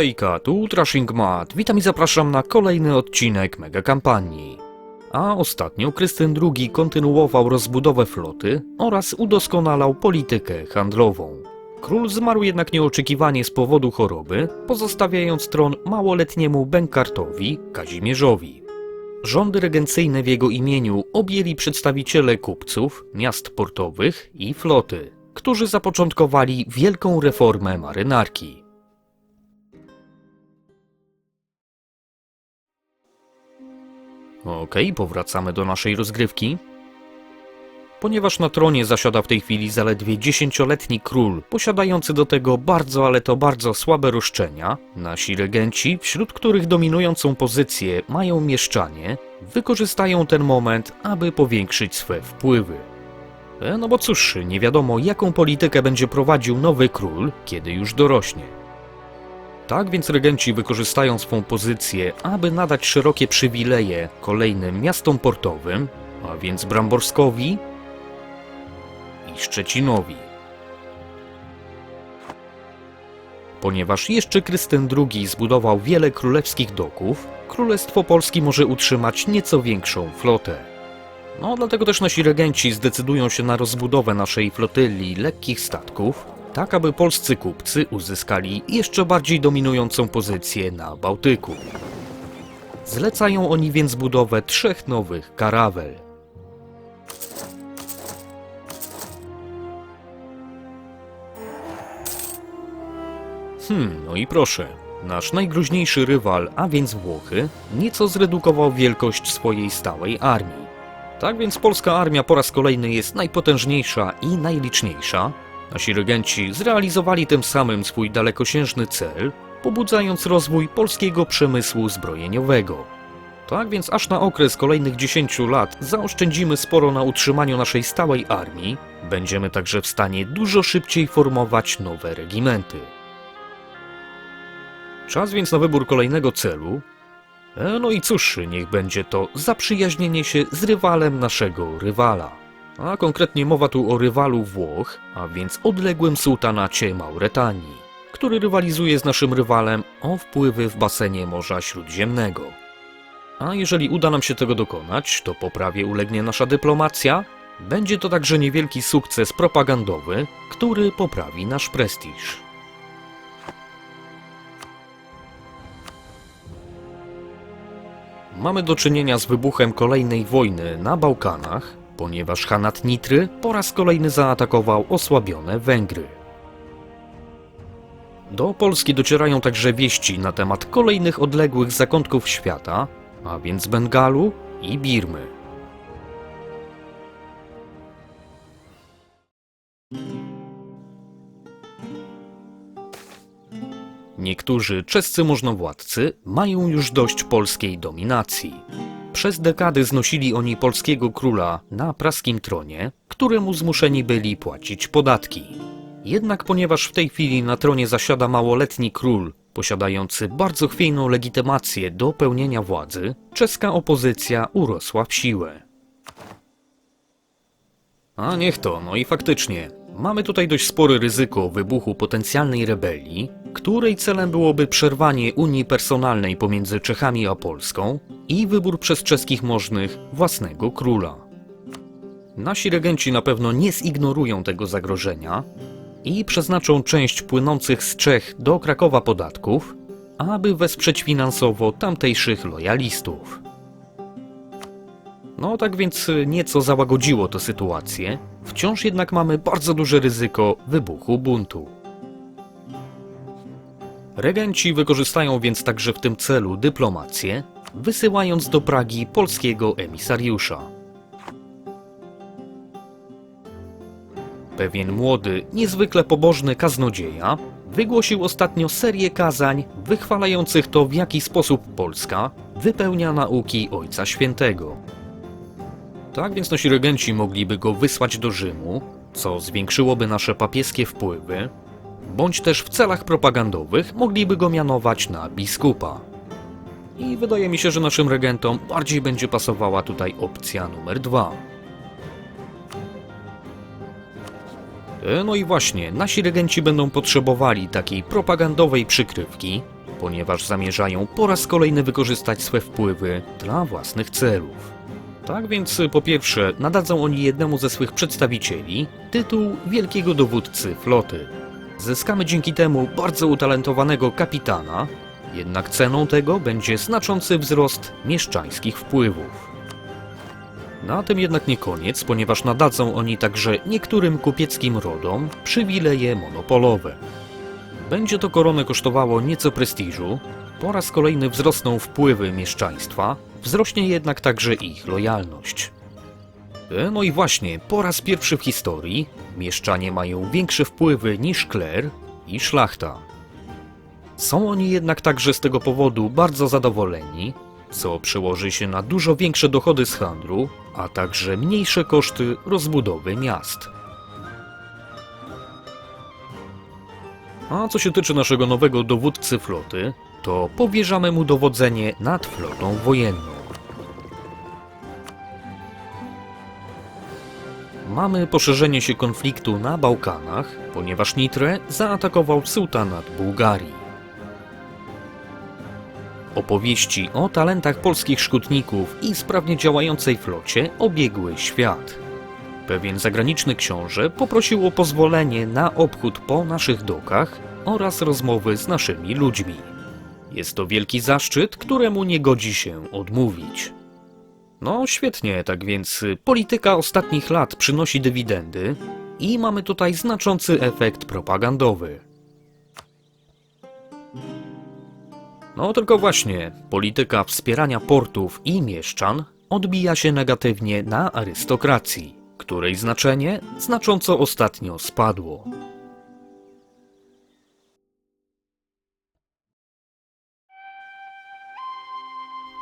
Hejka, tu Ultrashing Mat. Witam i zapraszam na kolejny odcinek mega kampanii. A ostatnio Krystyn II kontynuował rozbudowę floty oraz udoskonalał politykę handlową. Król zmarł jednak nieoczekiwanie z powodu choroby, pozostawiając tron małoletniemu Benkartowi Kazimierzowi. Rządy regencyjne w jego imieniu objęli przedstawiciele kupców, miast portowych i floty, którzy zapoczątkowali wielką reformę marynarki. Okej, powracamy do naszej rozgrywki. Ponieważ na tronie zasiada w tej chwili zaledwie dziesięcioletni król, posiadający do tego bardzo, ale to bardzo słabe roszczenia, nasi regenci, wśród których dominującą pozycję mają mieszczanie, wykorzystają ten moment, aby powiększyć swe wpływy. E, No bo cóż, nie wiadomo jaką politykę będzie prowadził nowy król, kiedy już dorośnie. Tak więc regenci wykorzystają swą pozycję, aby nadać szerokie przywileje kolejnym miastom portowym, a więc Bramborskowi i Szczecinowi. Ponieważ jeszcze Krystyn II zbudował wiele królewskich doków, Królestwo Polski może utrzymać nieco większą flotę. No, dlatego też nasi regenci zdecydują się na rozbudowę naszej flotyli lekkich statków, tak aby polscy kupcy uzyskali jeszcze bardziej dominującą pozycję na Bałtyku. Zlecają oni więc budowę trzech nowych karawel. Hmm, no i proszę. Nasz najgroźniejszy rywal, a więc Włochy, nieco zredukował wielkość swojej stałej armii. Tak więc polska armia po raz kolejny jest najpotężniejsza i najliczniejsza. Nasi regenci zrealizowali tym samym swój dalekosiężny cel, pobudzając rozwój polskiego przemysłu zbrojeniowego. Tak więc aż na okres kolejnych 10 lat zaoszczędzimy sporo na utrzymaniu naszej stałej armii, będziemy także w stanie dużo szybciej formować nowe regimenty. Czas więc na wybór kolejnego celu, E, No i cóż, niech będzie to zaprzyjaźnienie się z rywalem naszego rywala. A konkretnie mowa tu o rywalu Włoch, a więc odległym sułtanacie Mauretanii, który rywalizuje z naszym rywalem o wpływy w basenie Morza Śródziemnego. A jeżeli uda nam się tego dokonać, to poprawie ulegnie nasza dyplomacja. Będzie to także niewielki sukces propagandowy, który poprawi nasz prestiż. Mamy do czynienia z wybuchem kolejnej wojny na Bałkanach, ponieważ Hanat Nitry po raz kolejny zaatakował osłabione Węgry. Do Polski docierają także wieści na temat kolejnych odległych zakątków świata, a więc Bengalu i Birmy. Niektórzy czescy możnowładcy mają już dość polskiej dominacji. Przez dekady znosili oni polskiego króla na praskim tronie, któremu zmuszeni byli płacić podatki. Jednak ponieważ w tej chwili na tronie zasiada małoletni król, posiadający bardzo chwiejną legitymację do pełnienia władzy, czeska opozycja urosła w siłę. A niech to, no i faktycznie. Mamy tutaj dość spore ryzyko wybuchu potencjalnej rebelii, której celem byłoby przerwanie unii personalnej pomiędzy Czechami a Polską i wybór przez czeskich możnych własnego króla. Nasi regenci na pewno nie zignorują tego zagrożenia i przeznaczą część płynących z Czech do Krakowa podatków, aby wesprzeć finansowo tamtejszych lojalistów. No tak więc y, nieco załagodziło to sytuację, wciąż jednak mamy bardzo duże ryzyko wybuchu buntu. Regenci wykorzystają więc także w tym celu dyplomację, wysyłając do Pragi polskiego emisariusza. Pewien młody, niezwykle pobożny kaznodzieja wygłosił ostatnio serię kazań wychwalających to, w jaki sposób Polska wypełnia nauki Ojca Świętego. Tak więc nasi regenci mogliby go wysłać do Rzymu, co zwiększyłoby nasze papieskie wpływy, bądź też w celach propagandowych mogliby go mianować na biskupa. I wydaje mi się, że naszym regentom bardziej będzie pasowała tutaj opcja numer dwa. E, No i właśnie, nasi regenci będą potrzebowali takiej propagandowej przykrywki, ponieważ zamierzają po raz kolejny wykorzystać swe wpływy dla własnych celów. Tak więc po pierwsze nadadzą oni jednemu ze swych przedstawicieli tytuł wielkiego dowódcy floty. Zyskamy dzięki temu bardzo utalentowanego kapitana, jednak ceną tego będzie znaczący wzrost mieszczańskich wpływów. Na tym jednak nie koniec, ponieważ nadadzą oni także niektórym kupieckim rodom przywileje monopolowe. Będzie to koronę kosztowało nieco prestiżu, po raz kolejny wzrosną wpływy mieszczaństwa, wzrośnie jednak także ich lojalność. E, No i właśnie, po raz pierwszy w historii mieszczanie mają większe wpływy niż kler i szlachta. Są oni jednak także z tego powodu bardzo zadowoleni, co przełoży się na dużo większe dochody z handlu, a także mniejsze koszty rozbudowy miast. A co się tyczy naszego nowego dowódcy floty, to powierzamy mu dowodzenie nad flotą wojenną. Mamy poszerzenie się konfliktu na Bałkanach, ponieważ Nitre zaatakował sułtanat Bułgarii. Opowieści o talentach polskich szkutników i sprawnie działającej flocie obiegły świat. Pewien zagraniczny książę poprosił o pozwolenie na obchód po naszych dokach oraz rozmowy z naszymi ludźmi. Jest to wielki zaszczyt, któremu nie godzi się odmówić. No świetnie, tak więc polityka ostatnich lat przynosi dywidendy i mamy tutaj znaczący efekt propagandowy. No tylko właśnie, polityka wspierania portów i mieszczan odbija się negatywnie na arystokracji, której znaczenie znacząco ostatnio spadło.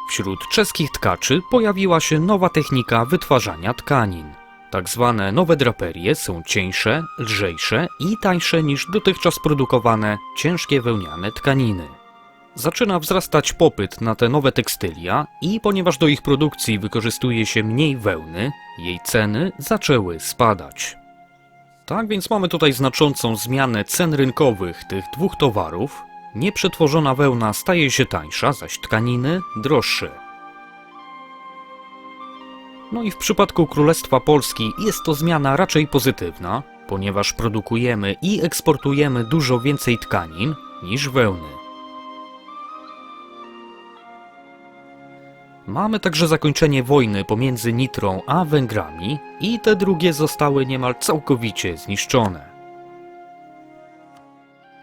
Wśród czeskich tkaczy pojawiła się nowa technika wytwarzania tkanin. Tak zwane nowe draperie są cieńsze, lżejsze i tańsze niż dotychczas produkowane ciężkie wełniane tkaniny. Zaczyna wzrastać popyt na te nowe tekstylia i ponieważ do ich produkcji wykorzystuje się mniej wełny, jej ceny zaczęły spadać. Tak więc mamy tutaj znaczącą zmianę cen rynkowych tych dwóch towarów. Nieprzetworzona wełna staje się tańsza, zaś tkaniny droższe. No i w przypadku Królestwa Polski jest to zmiana raczej pozytywna, ponieważ produkujemy i eksportujemy dużo więcej tkanin niż wełny. Mamy także zakończenie wojny pomiędzy Nitrą a Węgrami i te drugie zostały niemal całkowicie zniszczone.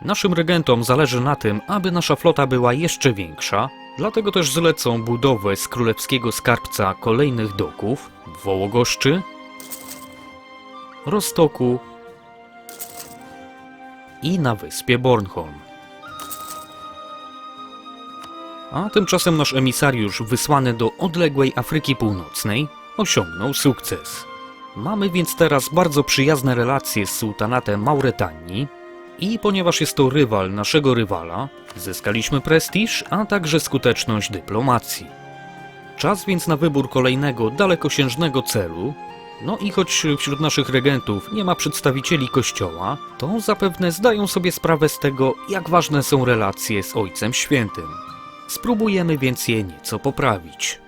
Naszym regentom zależy na tym, aby nasza flota była jeszcze większa, dlatego też zlecą budowę z królewskiego skarbca kolejnych doków w Wołogoszczy, Rostoku i na wyspie Bornholm. A tymczasem nasz emisariusz wysłany do odległej Afryki Północnej osiągnął sukces. Mamy więc teraz bardzo przyjazne relacje z sułtanatem Mauretanii i ponieważ jest to rywal naszego rywala, zyskaliśmy prestiż, a także skuteczność dyplomacji. Czas więc na wybór kolejnego dalekosiężnego celu. No i choć wśród naszych regentów nie ma przedstawicieli kościoła, to zapewne zdają sobie sprawę z tego, jak ważne są relacje z Ojcem Świętym. Spróbujemy więc je nieco poprawić.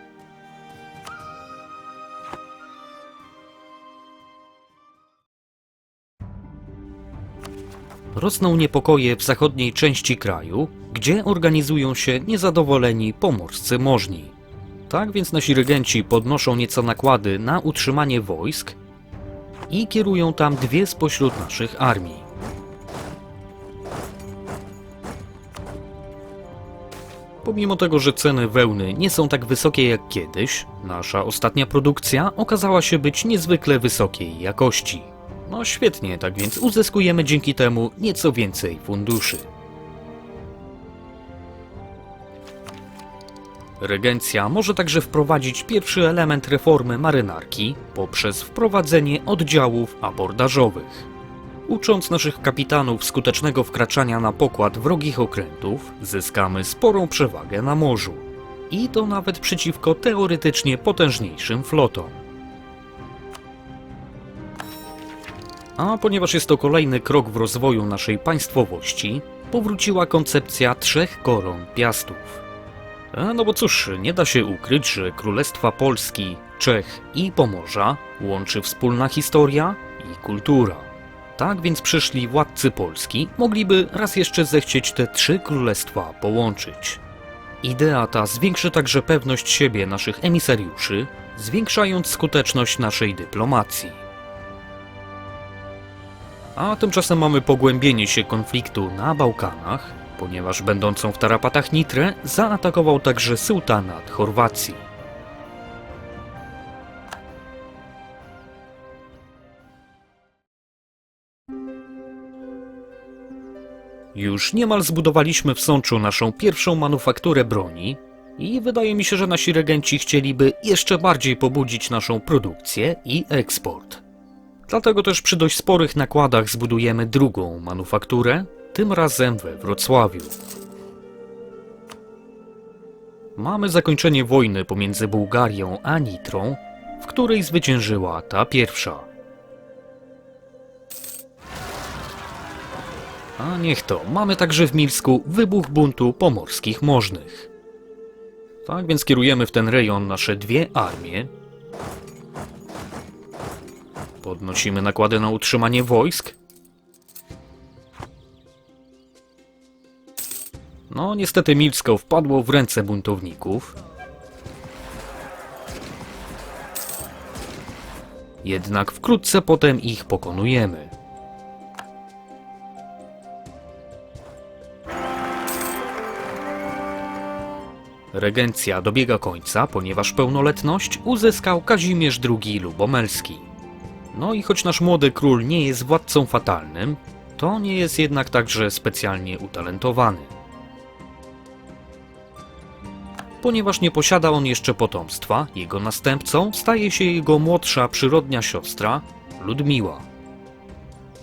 Rosną niepokoje w zachodniej części kraju, gdzie organizują się niezadowoleni pomorscy możni. Tak więc nasi regenci podnoszą nieco nakłady na utrzymanie wojsk i kierują tam dwie spośród naszych armii. Pomimo tego, że ceny wełny nie są tak wysokie jak kiedyś, nasza ostatnia produkcja okazała się być niezwykle wysokiej jakości. No świetnie, tak więc uzyskujemy dzięki temu nieco więcej funduszy. Regencja może także wprowadzić pierwszy element reformy marynarki poprzez wprowadzenie oddziałów abordażowych. Ucząc naszych kapitanów skutecznego wkraczania na pokład wrogich okrętów, zyskamy sporą przewagę na morzu. I to nawet przeciwko teoretycznie potężniejszym flotom. A ponieważ jest to kolejny krok w rozwoju naszej państwowości, powróciła koncepcja trzech koron piastów. A no bo cóż, nie da się ukryć, że Królestwa Polski, Czech i Pomorza łączy wspólna historia i kultura. Tak więc przyszli władcy Polski mogliby raz jeszcze zechcieć te trzy królestwa połączyć. Idea ta zwiększy także pewność siebie naszych emisariuszy, zwiększając skuteczność naszej dyplomacji. A tymczasem mamy pogłębienie się konfliktu na Bałkanach, ponieważ będącą w tarapatach Nitrę zaatakował także sułtanat Chorwacji. Już niemal zbudowaliśmy w Sączu naszą pierwszą manufakturę broni i wydaje mi się, że nasi regenci chcieliby jeszcze bardziej pobudzić naszą produkcję i eksport. Dlatego też przy dość sporych nakładach zbudujemy drugą manufakturę, tym razem we Wrocławiu. Mamy zakończenie wojny pomiędzy Bułgarią a Nitrą, w której zwyciężyła ta pierwsza. A niech to, mamy także w Milsku wybuch buntu pomorskich możnych. Tak więc kierujemy w ten rejon nasze dwie armie. Podnosimy nakłady na utrzymanie wojsk. No, niestety Milsko wpadło w ręce buntowników. Jednak wkrótce potem ich pokonujemy. Regencja dobiega końca, ponieważ pełnoletność uzyskał Kazimierz II Lubomelski. No i choć nasz młody król nie jest władcą fatalnym, to nie jest jednak także specjalnie utalentowany. Ponieważ nie posiada on jeszcze potomstwa, jego następcą staje się jego młodsza przyrodnia siostra, Ludmiła.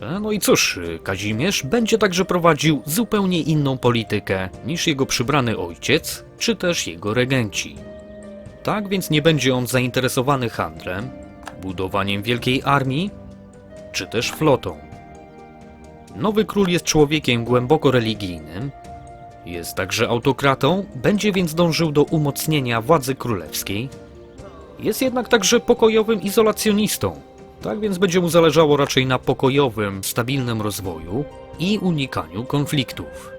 E, No i cóż, Kazimierz będzie także prowadził zupełnie inną politykę niż jego przybrany ojciec, czy też jego regenci. Tak więc nie będzie on zainteresowany handlem, budowaniem wielkiej armii, czy też flotą. Nowy król jest człowiekiem głęboko religijnym, jest także autokratą, będzie więc dążył do umocnienia władzy królewskiej. Jest jednak także pokojowym izolacjonistą, tak więc będzie mu zależało raczej na pokojowym, stabilnym rozwoju i unikaniu konfliktów.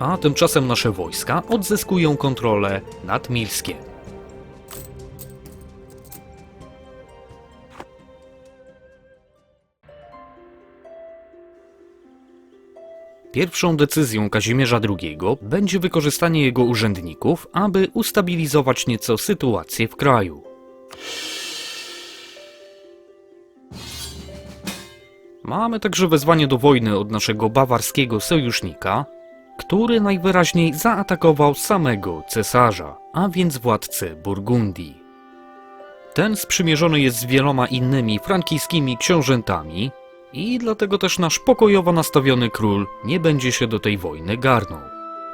A tymczasem nasze wojska odzyskują kontrolę nad Milskiem. Pierwszą decyzją Kazimierza II będzie wykorzystanie jego urzędników, aby ustabilizować nieco sytuację w kraju. Mamy także wezwanie do wojny od naszego bawarskiego sojusznika, który najwyraźniej zaatakował samego cesarza, a więc władcę Burgundii. Ten sprzymierzony jest z wieloma innymi frankijskimi książętami i dlatego też nasz pokojowo nastawiony król nie będzie się do tej wojny garnął.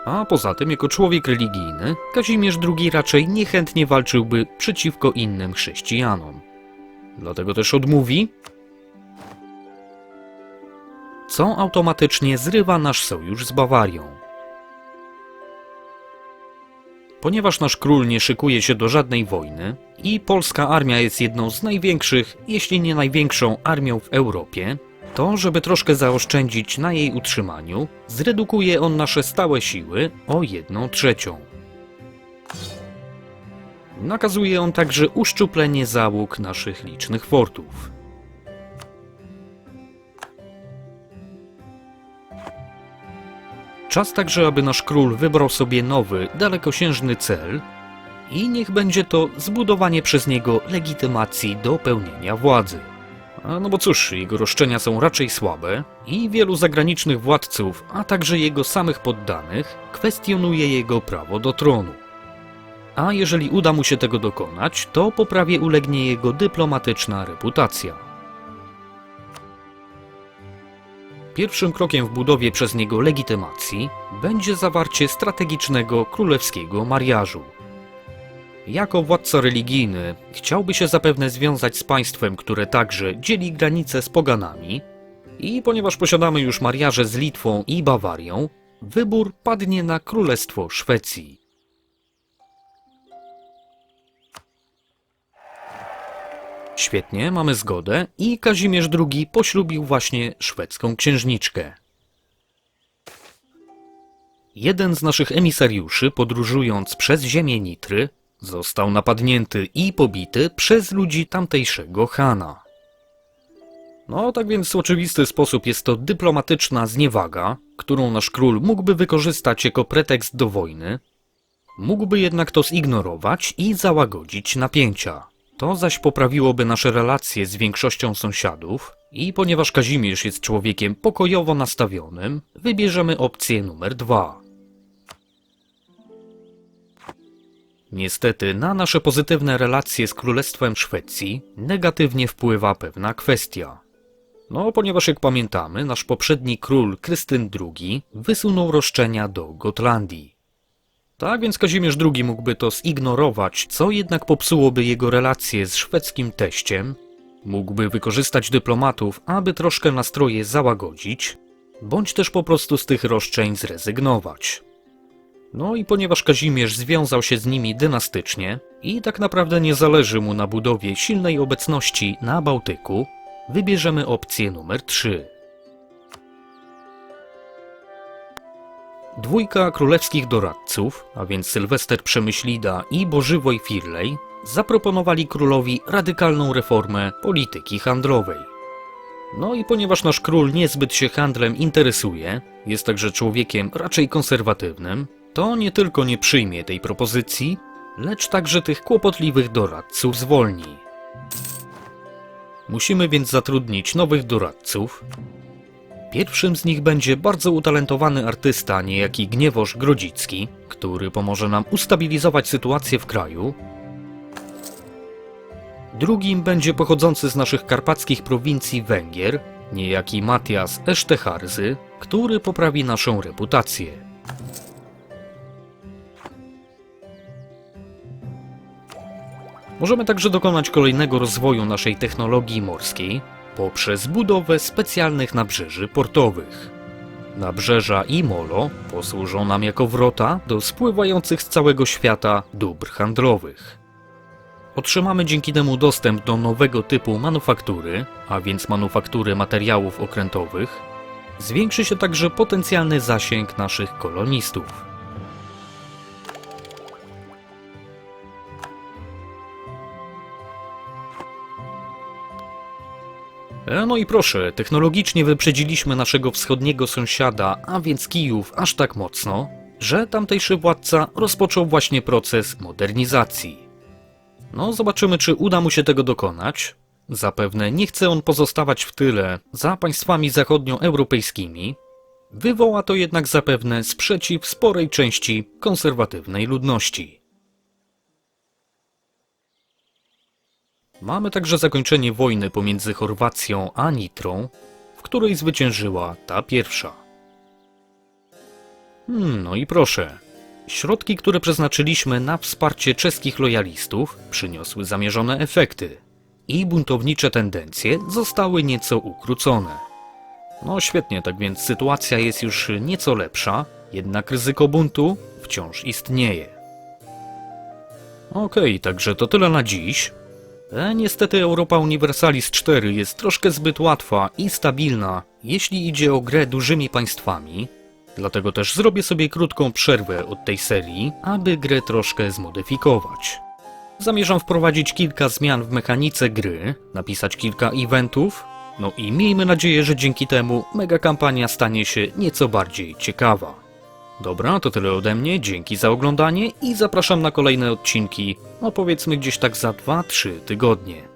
A poza tym, jako człowiek religijny, Kazimierz II raczej niechętnie walczyłby przeciwko innym chrześcijanom. Dlatego też odmówi, co automatycznie zrywa nasz sojusz z Bawarią. Ponieważ nasz król nie szykuje się do żadnej wojny i polska armia jest jedną z największych, jeśli nie największą armią w Europie, to żeby troszkę zaoszczędzić na jej utrzymaniu, zredukuje on nasze stałe siły o jedną trzecią. Nakazuje on także uszczuplenie załóg naszych licznych fortów. Czas także, aby nasz król wybrał sobie nowy, dalekosiężny cel i niech będzie to zbudowanie przez niego legitymacji do pełnienia władzy. No bo cóż, jego roszczenia są raczej słabe i wielu zagranicznych władców, a także jego samych poddanych, kwestionuje jego prawo do tronu. A jeżeli uda mu się tego dokonać, to poprawie ulegnie jego dyplomatyczna reputacja. Pierwszym krokiem w budowie przez niego legitymacji będzie zawarcie strategicznego królewskiego mariażu. Jako władca religijny chciałby się zapewne związać z państwem, które także dzieli granice z poganami, I ponieważ posiadamy już mariaże z Litwą i Bawarią, wybór padnie na Królestwo Szwecji. Świetnie, mamy zgodę i Kazimierz II poślubił właśnie szwedzką księżniczkę. Jeden z naszych emisariuszy, podróżując przez ziemię Nitry, został napadnięty i pobity przez ludzi tamtejszego Hana. No, tak więc w oczywisty sposób jest to dyplomatyczna zniewaga, którą nasz król mógłby wykorzystać jako pretekst do wojny, mógłby jednak to zignorować i załagodzić napięcia. To zaś poprawiłoby nasze relacje z większością sąsiadów i ponieważ Kazimierz jest człowiekiem pokojowo nastawionym, wybierzemy opcję numer dwa. Niestety na nasze pozytywne relacje z Królestwem Szwecji negatywnie wpływa pewna kwestia. No, ponieważ jak pamiętamy, nasz poprzedni król Krystyn II wysunął roszczenia do Gotlandii. Tak więc Kazimierz II mógłby to zignorować, co jednak popsułoby jego relacje z szwedzkim teściem, mógłby wykorzystać dyplomatów, aby troszkę nastroje załagodzić, bądź też po prostu z tych roszczeń zrezygnować. No i ponieważ Kazimierz związał się z nimi dynastycznie i tak naprawdę nie zależy mu na budowie silnej obecności na Bałtyku, wybierzemy opcję numer 3. Dwójka królewskich doradców, a więc Sylwester Przemyślida i Bożywoj Firlej, zaproponowali królowi radykalną reformę polityki handlowej. No i ponieważ nasz król niezbyt się handlem interesuje, jest także człowiekiem raczej konserwatywnym, to nie tylko nie przyjmie tej propozycji, lecz także tych kłopotliwych doradców zwolni. Musimy więc zatrudnić nowych doradców. Pierwszym z nich będzie bardzo utalentowany artysta, niejaki Gniewosz Grodzicki, który pomoże nam ustabilizować sytuację w kraju. Drugim będzie pochodzący z naszych karpackich prowincji Węgier, niejaki Matias Esztecharzy, który poprawi naszą reputację. Możemy także dokonać kolejnego rozwoju naszej technologii morskiej poprzez budowę specjalnych nabrzeży portowych. Nabrzeża i molo posłużą nam jako wrota do spływających z całego świata dóbr handlowych. Otrzymamy dzięki temu dostęp do nowego typu manufaktury, a więc manufaktury materiałów okrętowych. Zwiększy się także potencjalny zasięg naszych kolonistów. No i proszę, technologicznie wyprzedziliśmy naszego wschodniego sąsiada, a więc Kijów, aż tak mocno, że tamtejszy władca rozpoczął właśnie proces modernizacji. No, zobaczymy, czy uda mu się tego dokonać. Zapewne nie chce on pozostawać w tyle za państwami zachodnioeuropejskimi. Wywoła to jednak zapewne sprzeciw sporej części konserwatywnej ludności. Mamy także zakończenie wojny pomiędzy Chorwacją a Nitrą, w której zwyciężyła ta pierwsza. Hmm, no i proszę. Środki, które przeznaczyliśmy na wsparcie czeskich lojalistów, przyniosły zamierzone efekty i buntownicze tendencje zostały nieco ukrócone. No świetnie, tak więc sytuacja jest już nieco lepsza, jednak ryzyko buntu wciąż istnieje. Okej, także to tyle na dziś. E, niestety Europa Universalis 4 jest troszkę zbyt łatwa i stabilna, jeśli idzie o grę dużymi państwami. Dlatego też zrobię sobie krótką przerwę od tej serii, aby grę troszkę zmodyfikować. Zamierzam wprowadzić kilka zmian w mechanice gry, napisać kilka eventów, no i miejmy nadzieję, że dzięki temu mega kampania stanie się nieco bardziej ciekawa. Dobra, to tyle ode mnie, dzięki za oglądanie i zapraszam na kolejne odcinki, no powiedzmy gdzieś tak za 2-3 tygodnie.